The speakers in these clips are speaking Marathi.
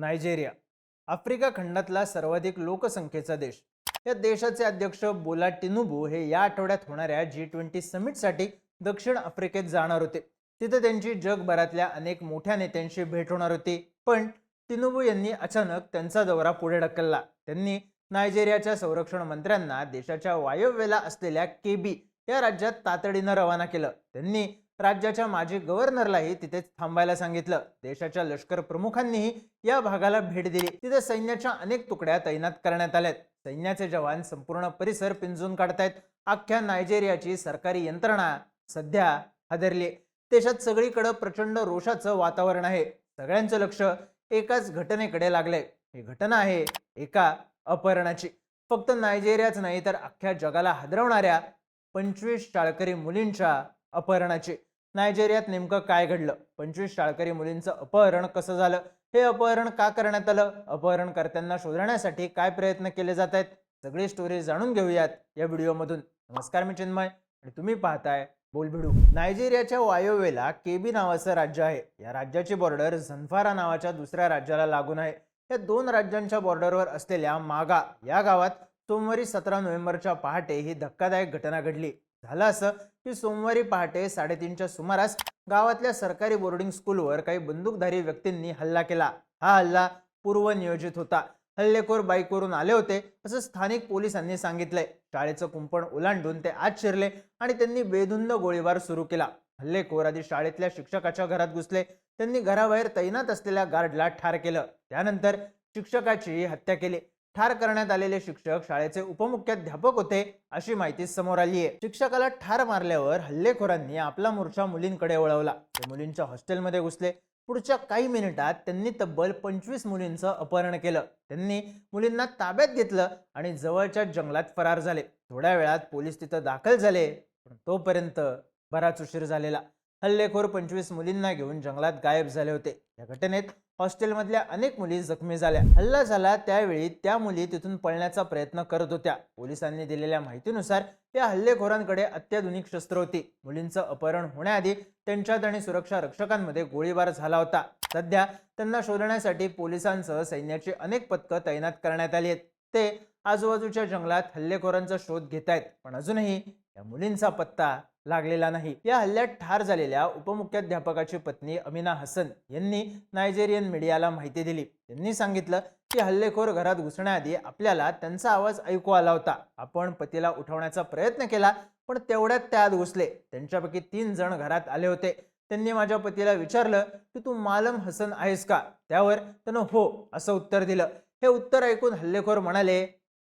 नायजेरिया आफ्रिका खंडातला सर्वाधिक लोकसंख्येचा देश. या देशाचे अध्यक्ष बोला टिनुबू हे या आठवड्यात होणाऱ्या जी ट्वेंटी समिटसाठी दक्षिण आफ्रिकेत जाणार होते. तिथे त्यांची जगभरातल्या अनेक मोठ्या नेत्यांशी भेट होणार होती. पण टिनुबू यांनी अचानक त्यांचा दौरा पुढे ढकलला. त्यांनी नायजेरियाच्या संरक्षण मंत्र्यांना देशाच्या वायव्येला असलेल्या केबी या राज्यात तातडीनं रवाना केलं. त्यांनी राज्याच्या माजी गव्हर्नरलाही तिथेच थांबायला सांगितलं. देशाच्या लष्कर प्रमुखांनीही या भागाला भेट दिली. तिथे सैन्याच्या अनेक तुकड्या तैनात करण्यात आल्यात. सैन्याचे जवान संपूर्ण परिसर पिंजून काढतायत. अख्ख्या नायजेरियाची सरकारी यंत्रणा सध्या हादरली देशात सगळीकडे प्रचंड रोषाचं वातावरण आहे. सगळ्यांचं लक्ष एकाच घटनेकडे लागलंय. ही घटना आहे एका अपहरणाची. फक्त नायजेरियाच नाही तर अख्ख्या जगाला हादरवणाऱ्या पंचवीस शाळकरी मुलींच्या अपहरणाची. नायजेरियात नेमकं काय घडलं? पंचवीस शाळकरी मुलींचं अपहरण कसं झालं? हे अपहरण का करण्यात आलं? अपहरणकर्त्यांना शोधण्यासाठी काय प्रयत्न केले जात आहेत? सगळी स्टोरी जाणून घेऊयात या व्हिडिओमधून. नमस्कार मी चिन्मय आणि तुम्ही पाहताय बोलभिडू. नायजेरियाच्या वायव्येला केबी नावाचं राज्य आहे. या राज्याची बॉर्डर झनफारा नावाच्या दुसऱ्या राज्याला लागून आहे. या दोन राज्यांच्या बॉर्डरवर असलेल्या मागा या गावात सोमवारी सतरा नोव्हेंबरच्या पहाटे ही धक्कादायक घटना घडली. झालं असं की सोमवारी पहाटे साडेतीनच्या सुमारास गावातल्या सरकारी बोर्डिंग स्कूलवर काही बंदूकधारी व्यक्तींनी हल्ला केला. हा हल्ला पूर्वनियोजित होता. हल्लेखोर बाईकवरून आले होते असं स्थानिक पोलिसांनी सांगितलंय. शाळेचं कुंपण ओलांडून ते आत शिरले आणि त्यांनी बेधुंद गोळीबार सुरू केला. हल्लेखोर आधी शाळेतल्या शिक्षकाच्या घरात घुसले. त्यांनी घराबाहेर तैनात असलेल्या गार्डला ठार केलं. त्यानंतर शिक्षकाची हत्या केली. ठार करण्यात आलेले शिक्षक शाळेचे उपमुख्याध्यापक होते अशी माहिती समोर आली आहे. शिक्षकाला ठार मारल्यावर हल्लेखोरांनी आपला मोर्चा मुलींकडे वळवला. ते मुलींच्या हॉस्टेलमध्ये घुसले. पुढच्या काही मिनिटात त्यांनी तब्बल पंचवीस मुलींचं अपहरण केलं. त्यांनी मुलींना ताब्यात घेतलं आणि जवळच्या जंगलात फरार झाले. थोड्या वेळात पोलीस तिथं दाखल झाले पण तोपर्यंत बराच उशीर झालेला. हल्लेखोर पंचवीस मुलींना घेऊन जंगलात गायब झाले होते. या घटनेत हॉस्टेलमधल्या अनेक मुली जखमी झाल्या. हल्ला झाला त्यावेळी त्या मुली तिथून पळण्याचा प्रयत्न करत होत्या. पोलिसांनी दिलेल्या माहितीनुसार त्या हल्लेखोरांकडे अत्याधुनिक शस्त्र होती. मुलींचं अपहरण होण्याआधी त्यांच्यात आणि सुरक्षा रक्षकांमध्ये गोळीबार झाला होता. सध्या त्यांना शोधण्यासाठी पोलिसांसह सैन्याची अनेक पथकं तैनात करण्यात आली आहेत. ते आजूबाजूच्या जंगलात हल्लेखोरांचा शोध घेत आहेत पण अजूनही या मुलींचा पत्ता लागलेला नाही. या हल्ल्यात ठार झालेल्या उपमुख्याध्यापकाची पत्नी अमिना हसन यांनी नायजेरियन मीडियाला माहिती दिली. त्यांनी सांगितलं की हल्लेखोर घरात घुसण्याआधी आपल्याला त्यांचा आवाज ऐकू आला होता. आपण पतीला उठवण्याचा प्रयत्न केला पण तेवढ्यात त्या आत घुसले. त्यांच्यापैकी तीन जण घरात आले होते. त्यांनी माझ्या पतीला विचारलं की तू मालम हसन आहेस का? त्यावर त्यानं हो असं उत्तर दिलं. हे उत्तर ऐकून हल्लेखोर म्हणाले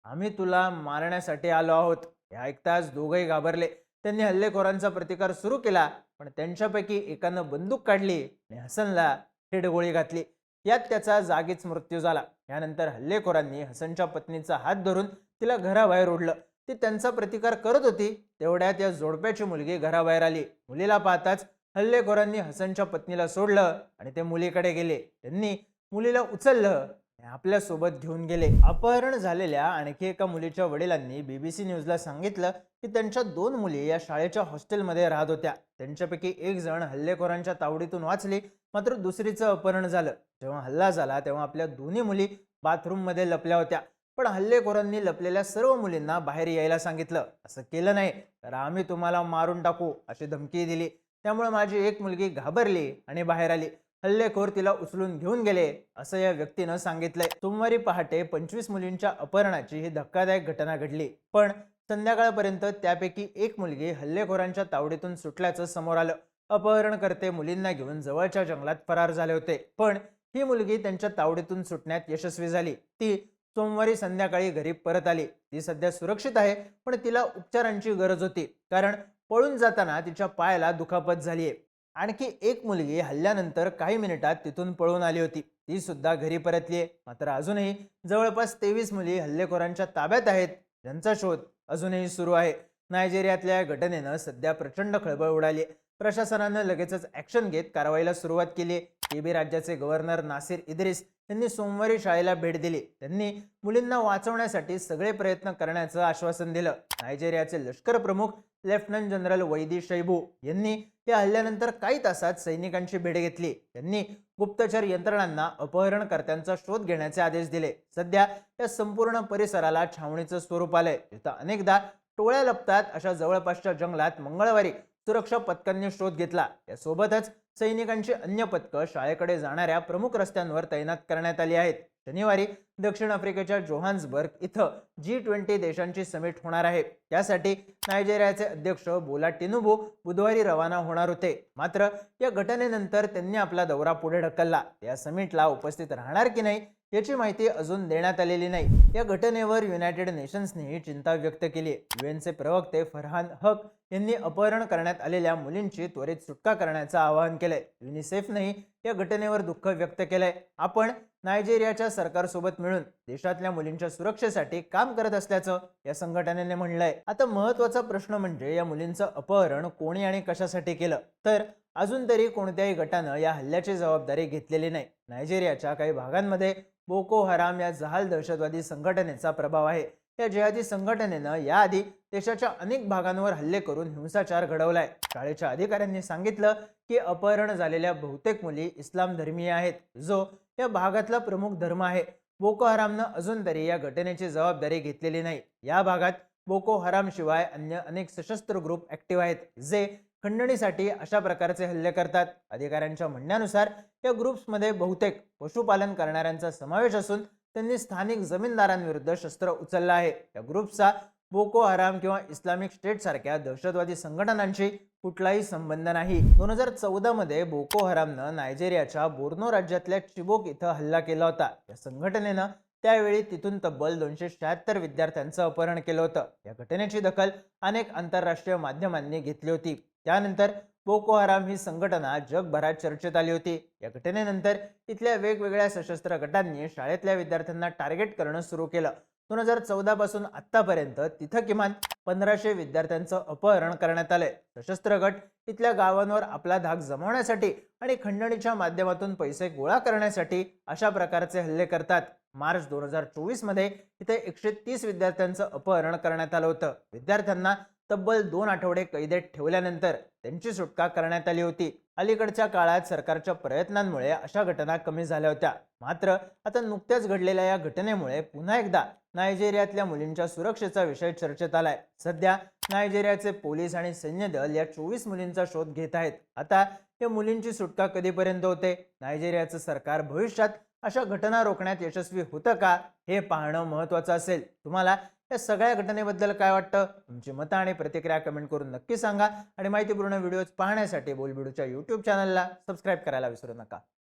आम्ही तुला मारण्यासाठी आलो आहोत. हे ऐकताच दोघंही घाबरले. त्यांनी हल्लेखोरांचा प्रतिकार सुरू केला पण त्यांच्यापैकी एकानं बंदूक काढली आणि हसनला थेट गोळी घातली. यात त्याचा जागीच मृत्यू झाला. यानंतर हल्लेखोरांनी हसनच्या पत्नीचा हात धरून तिला घराबाहेर ओढलं. ती त्यांचा प्रतिकार करत होती तेवढ्यात या जोडप्याची मुलगी घराबाहेर आली. मुलीला पाहताच हल्लेखोरांनी हसनच्या पत्नीला सोडलं आणि ते मुलीकडे गेले. त्यांनी मुलीला उचललं आपल्यासोबत घेऊन गेले. अपहरण झालेल्या आणखी एका मुलीच्या वडिलांनी बीबीसी न्यूजला सांगितलं की त्यांच्या दोन मुली या शाळेच्या हॉस्टेलमध्ये राहत होत्या. त्यांच्यापैकी एक जण हल्लेखोरांच्या तावडीतून वाचली मात्र दुसरीचं अपहरण झालं. जेव्हा हल्ला झाला तेव्हा आपल्या दोन्ही मुली बाथरूममध्ये लपल्या होत्या. पण हल्लेखोरांनी लपलेल्या सर्व मुलींना बाहेर यायला सांगितलं. असं केलं नाही तर आम्ही तुम्हाला मारून टाकू अशी धमकी दिली. त्यामुळे माझी एक मुलगी घाबरली आणि बाहेर आली. हल्लेखोर तिला उचलून घेऊन गेले असं या व्यक्तीनं सांगितलंय. सोमवारी पहाटे पंचवीस मुलींच्या अपहरणाची ही धक्कादायक घटना घडली. पण संध्याकाळपर्यंत त्यापैकी एक मुलगी हल्लेखोरांच्या तावडीतून सुटल्याचं समोर आलं. अपहरणकर्ते मुलींना घेऊन जवळच्या जंगलात फरार झाले होते. पण ही मुलगी त्यांच्या तावडीतून सुटण्यात यशस्वी झाली. ती सोमवारी संध्याकाळी घरी परत आली. ती सध्या सुरक्षित आहे पण तिला उपचारांची गरज होती. कारण पळून जाताना तिच्या पायाला दुखापत झालीये. आणखी एक मुलगी हल्ल्यानंतर काही मिनिटात तिथून पळून आली होती. ती सुद्धा घरी परतली आहे. मात्र अजूनही जवळपास तेवीस मुली हल्लेखोरांच्या ताब्यात आहेत. ज्यांचा शोध अजूनही सुरू आहे. नायजेरियातल्या घटनेनं सध्या प्रचंड खळबळ उडाली प्रशासनानं लगेचच ॲक्शन घेत कारवाईला सुरुवात केली. केबी राज्याचे गव्हर्नर नासिर इद्रिस यांनी सोमवारी शाळेला भेट दिली. त्यांनी मुलींना वाचवण्यासाठी सगळे प्रयत्न करण्याचं आश्वासन दिलं. नायजेरियाचे लष्कर प्रमुख लेफ्टनंट जनरल वैदी शैबू यांनी या हल्ल्यानंतर काही तासात सैनिकांची भेट घेतली. त्यांनी गुप्तचर यंत्रणांना अपहरणकर्त्यांचा शोध घेण्याचे आदेश दिले. सध्या या संपूर्ण परिसराला छावणीचं स्वरूप आलंय. तिथं अनेकदा टोळ्या लपतात अशा जवळपासच्या जंगलात मंगळवारी सुरक्षा पथकांनी शोध घेतला. यासोबतच सैनिकांची अन्य पथकं शाळेकडे जाणाऱ्या प्रमुख रस्त्यांवर तैनात करण्यात आली आहेत. शनिवारी दक्षिण आफ्रिकेच्या जोहान्सबर्ग इथं जी ट्वेंटी देशांची समिट होणार आहे. त्यासाठी नायजेरियाचे अध्यक्ष बोला टिनुबू बुधवारी रवाना होणार होते. मात्र या घटनेनंतर त्यांनी आपला दौरा पुढे ढकलला. या समिटला उपस्थित राहणार की नाही याची माहिती अजून देण्यात आलेली नाही. या घटनेवर युनायटेड नेशन्सनेही चिंता व्यक्त केली युएनचे प्रवक्ते फरहान हक यांनी अपहरण करण्यात आलेल्या मुलींची त्वरित सुटका करण्याचं आवाहन केलंय. युनिसेफनेही या घटनेवर दुःख व्यक्त केलंय. आपण नायजेरियाच्या सरकारसोबत मिळून देशातल्या मुलींच्या सुरक्षेसाठी काम करत असल्याचं या संघटनेने म्हणलंय. आता महत्त्वाचा प्रश्न म्हणजे या मुलींचं अपहरण कोणी आणि कशासाठी केलं? तर अजून तरी कोणत्याही गटानं या हल्ल्याची जबाबदारी घेतलेली नाही. नायजेरियाच्या काही भागांमध्ये बोको हराम या जहाल दहशतवादी संघटनेचा प्रभाव आहे. या जिहादी संघटनेनं याआधी देशाच्या अनेक भागांवर हल्ले करून हिंसाचार घडवलाय. शाळेच्या अधिकाऱ्यांनी सांगितलं की अपहरण झालेल्या बहुतेक मुली इस्लाम धर्मीय आहेत. जो या भागातला प्रमुख धर्म आहे. बोको हरामनं अजून तरी या घटनेची जबाबदारी घेतलेली नाही. या भागात बोको हराम शिवाय अन्य अनेक सशस्त्र ग्रुप ऍक्टिव्ह आहेत जे खंडणीसाठी अशा प्रकारचे हल्ले करतात. अधिकाऱ्यांच्या म्हणण्यानुसार या ग्रुप्समध्ये बहुतेक पशुपालन करणाऱ्यांचा समावेश असून त्यांनी स्थानिक जमीनदारांविरुद्ध शस्त्र उचललं आहे. या ग्रुपचा बोको हराम किंवा इस्लामिक स्टेट सारख्या दहशतवादी संघटनांशी कुठलाही संबंध नाही. दोन हजार चौदा मध्ये बोको हरामनं नायजेरियाच्या बोर्नो राज्यातल्या चिबोक इथं हल्ला केला होता. या संघटनेनं त्यावेळी तिथून तब्बल दोनशे शहात्तर विद्यार्थ्यांचं अपहरण केलं होतं. या घटनेची दखल अनेक आंतरराष्ट्रीय माध्यमांनी घेतली होती. त्यानंतर बोको हराम ही संघटना जगभरात चर्चेत आली होती. या घटनेनंतर इथल्या वेगवेगळ्या सशस्त्र गटांनी शाळेतल्या विद्यार्थ्यांना टार्गेट करणं सुरू केलं. दोन हजार चौदा पासून आतापर्यंत तिथं किमान पंधराशे विद्यार्थ्यांचं अपहरण करण्यात आलंय. सशस्त्र गट इथल्या गावांवर आपला धाक जमवण्यासाठी आणि खंडणीच्या माध्यमातून पैसे गोळा करण्यासाठी अशा प्रकारचे हल्ले करतात. मार्च दोन हजार चोवीसमध्ये इथे एकशे तीस विद्यार्थ्यांचं अपहरण करण्यात आलं होतं. विद्यार्थ्यांना तब्बल दोन आठवडे कैदेत ठेवल्यानंतर त्यांची सुटका करण्यात आली होती. अलीकडच्या काळात सरकारच्या प्रयत्नांमुळे अशा घटना कमी झाल्या होत्या. मात्र आता नुकत्याच घडलेल्या या घटनेमुळे पुन्हा एकदा नायजेरियातल्या मुलींच्या सुरक्षेचा विषय चर्चेत आलाय. सध्या नायजेरियाचे पोलीस आणि सैन्य दल या चोवीस मुलींचा शोध घेत आहेत. आता या मुलींची सुटका कधीपर्यंत होते? नायजेरियाचं सरकार भविष्यात अशा घटना रोखण्यात यशस्वी होतं का? हे पाहणं महत्वाचं असेल. तुम्हाला या सगळ्या घटनेबद्दल काय वाटतं? तुमची मतं आणि प्रतिक्रिया कमेंट करून नक्की सांगा. आणि माहितीपूर्ण व्हिडिओज पाहण्यासाठी बोलबिडूच्या यूट्यूब चॅनलला सबस्क्राईब करायला विसरू नका.